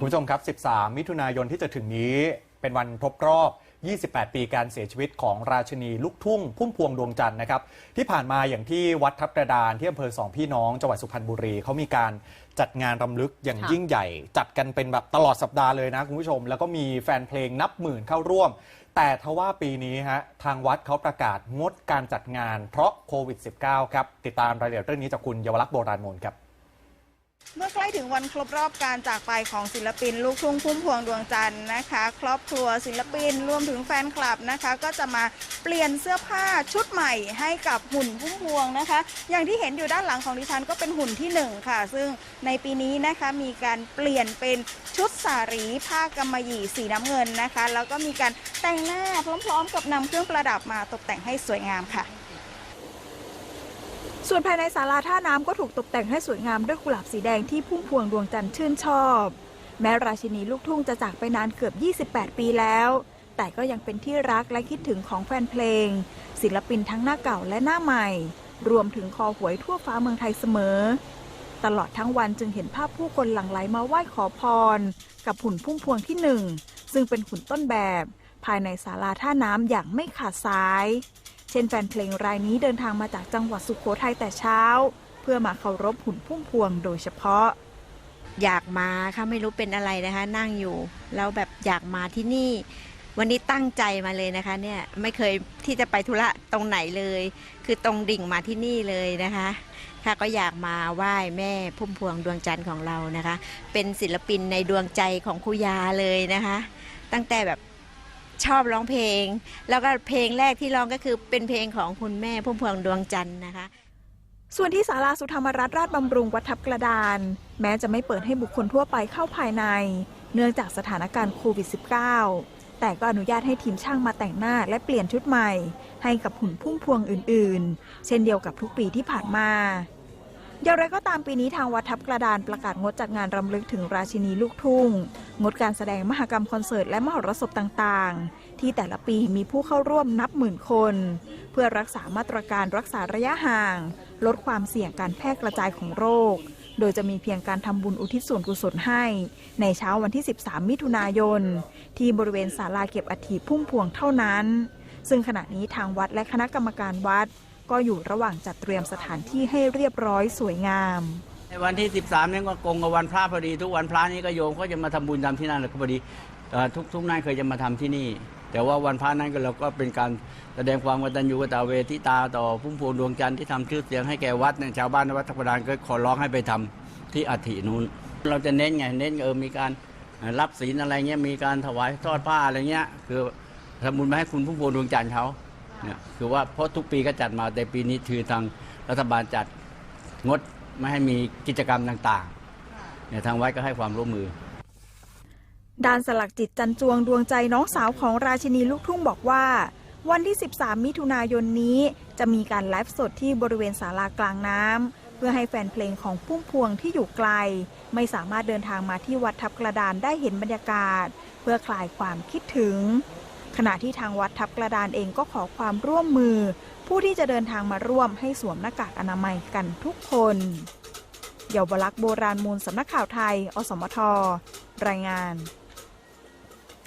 คุณผู้ชมครับ 13 มิถุนายนที่จะถึงนี้เป็นวันครบรอบ 28 ปีการเสียชีวิตของราชินีลูกทุ่ง พุ่มพวงดวงจันทร์นะครับ ที่ผ่านมาอย่างที่วัดทับกระดานที่อำเภอสองพี่น้องจังหวัดสุพรรณบุรีเขามีการจัดงานรำลึกอย่างยิ่งใหญ่ จัดกันเป็นแบบตลอดสัปดาห์เลยนะคุณผู้ชม แล้วก็มีแฟนเพลงนับหมื่นเข้าร่วม แต่ทว่าปีนี้ฮะทางวัดเขาประกาศงดการจัดงานเพราะโควิด -19 ครับติดตามรายละเอียดเรื่องนี้จากคุณเยาวลักษณ์โบราณมูลครับ เมื่อใกล้ถึงวันครบรอบการจากไปของศิลปิน ลูกทุ่งพุ่มพวงดวงจันทร์นะคะ ครอบครัวศิลปินรวมถึงแฟนคลับนะคะ ก็จะมาเปลี่ยนเสื้อผ้าชุดใหม่ให้กับหุ่นพุ่มพวงนะคะ อย่างที่เห็นอยู่ด้านหลังของดิฉันก็เป็นหุ่นที่หนึ่งค่ะ ซึ่งในปีนี้นะคะมีการเปลี่ยนเป็นชุดสารีผ้ากำมะหยี่สีน้ำเงินนะคะ แล้วก็มีการแต่งหน้าพร้อม ๆ กับนำเครื่องประดับมาตกแต่งให้สวยงามค่ะ ส่วนภายในศาลาท่าน้ำก็ถูกตกแต่งให้สวยงามด้วยกุหลาบสีแดงที่พุ่มพวงดวงจันทร์ชื่นชอบ แม้ราชินีลูกทุ่งจะจากไปนานเกือบ 28 ปีแล้ว แต่ก็ยังเป็นที่รักและคิดถึงของแฟนเพลง ศิลปินทั้งหน้าเก่าและหน้าใหม่ รวมถึงคอหวยทั่วฟ้าเมืองไทยเสมอ ตลอดทั้งวันจึงเห็นภาพผู้คนหลั่งไหลมาไหว้ขอพร กับหุ่นพุ่มพวงที่หนึ่งซึ่งเป็นหุ่นต้นแบบ ภายในศาลาท่าน้ำอย่างไม่ขาดสาย เช่นแฟนเพลงรายนี้เดินทางมาจากจังหวัดสุโขทัยแต่เช้า เพื่อมาเคารพหุ่นพุ่มพวงโดยเฉพาะ อยากมาค่ะไม่รู้เป็นอะไรนะคะ นั่งอยู่ แล้วแบบอยากมาที่นี่ วันนี้ตั้งใจมาเลยนะคะ เนี่ยไม่เคยที่จะไปธุระตรงไหนเลย คือตรงดิ่งมาที่นี่เลยนะคะค่ะก็อยากมาไหว้แม่พุ่มพวงดวงจันทร์ของเรานะคะ เป็นศิลปินในดวงใจของครูยาเลยนะคะ ตั้งแต่แบบ ชอบร้องเพลง แล้วก็เพลงแรกที่ร้องก็คือเป็นเพลงของคุณแม่พุ่มพวงดวงจันทร์นะคะ ส่วนที่ศาลาสุธรรมรัฐราชบำรุงวัดทับกระดาน แม้จะไม่เปิดให้บุคคลทั่วไปเข้าภายใน เนื่องจากสถานการณ์โควิด -19 แต่ก็อนุญาตให้ทีมช่างมาแต่งหน้าและเปลี่ยนชุดใหม่ ให้กับหุ่นพุ่มพวงอื่นๆ เช่นเดียวกับทุกปีที่ผ่านมาอย่างไรก็ตามปีนี้ทางวัดทับกระดานประกาศงดจัดงานรำลึกถึงราชินีลูกทุ่ง งดการแสดงมหกรรมคอนเสิร์ตและมหรสพต่างๆ ที่แต่ละปีมีผู้เข้าร่วมนับหมื่นคน เพื่อรักษามาตรการรักษาระยะห่าง ลดความเสี่ยงการแพร่กระจายของโรค โดยจะมีเพียงการทำบุญอุทิศส่วนกุศลให้ ในเช้าวันที่ 13 มิถุนายน ที่บริเวณศาลาเก็บอัฐิพุ่มพวงเท่านั้น ซึ่งขณะนี้ทางวัดและคณะกรรมการวัด ก็อยู่ระหว่างจัดเตรียมสถานที่ให้เรียบร้อยสวยงาม ในวันที่ 13นี่ก็กงกับวันพระพอดี ทุกวันพระนี่ก็โยมก็จะมาทำบุญทำที่นั่นแหละพอดีทุกทุกนั่นเคยจะมาทำที่นี่ แต่ว่าวันพระนั้นก็เราก็เป็นการแสดงความกตัญญูกตเวทิตาต่อพุ่มพวงดวงจันทร์ที่ทำชื่อเสียงให้แก่วัดเนี่ยชาวบ้านในวัดทับกระดานก็ขอร้องให้ไปทำที่อัฐินู้น เราจะเน้นไงเน้นเออมีการรับศีลอะไรเงี้ยมีการถวายทอดผ้าอะไรเงี้ยคือทำบุญมาให้คุณพุ่มพวงดวงจันทร์เขาเนี่ยคือว่าเพราะทุกปีก็จัดมาแต่ปีนี้คือทางรัฐบาลจัดงด ไม่ให้มีกิจกรรมต่างๆเนี่ยทางวัดก็ให้ความร่วมมือด้านสลักจิตจันจวงดวงใจน้องสาวของราชินีลูกทุ่งบอกว่า วันที่ 13 มิถุนายนนี้ จะมีการไลฟ์สดที่บริเวณศาลากลางน้ำเพื่อให้แฟนเพลงของพุ่มพวงที่อยู่ไกล ไม่สามารถเดินทางมาที่วัดทับกระดานได้เห็นบรรยากาศ เพื่อคลายความคิดถึง ขณะที่ทางวัดทับกระดานเองก็ขอความร่วมมือ ผู้ที่จะเดินทางมาร่วมให้สวมหน้ากากอนามัยกันทุกคนเยาวลักษณ์โบราณมูลสำนักข่าวไทย อสมท รายงาน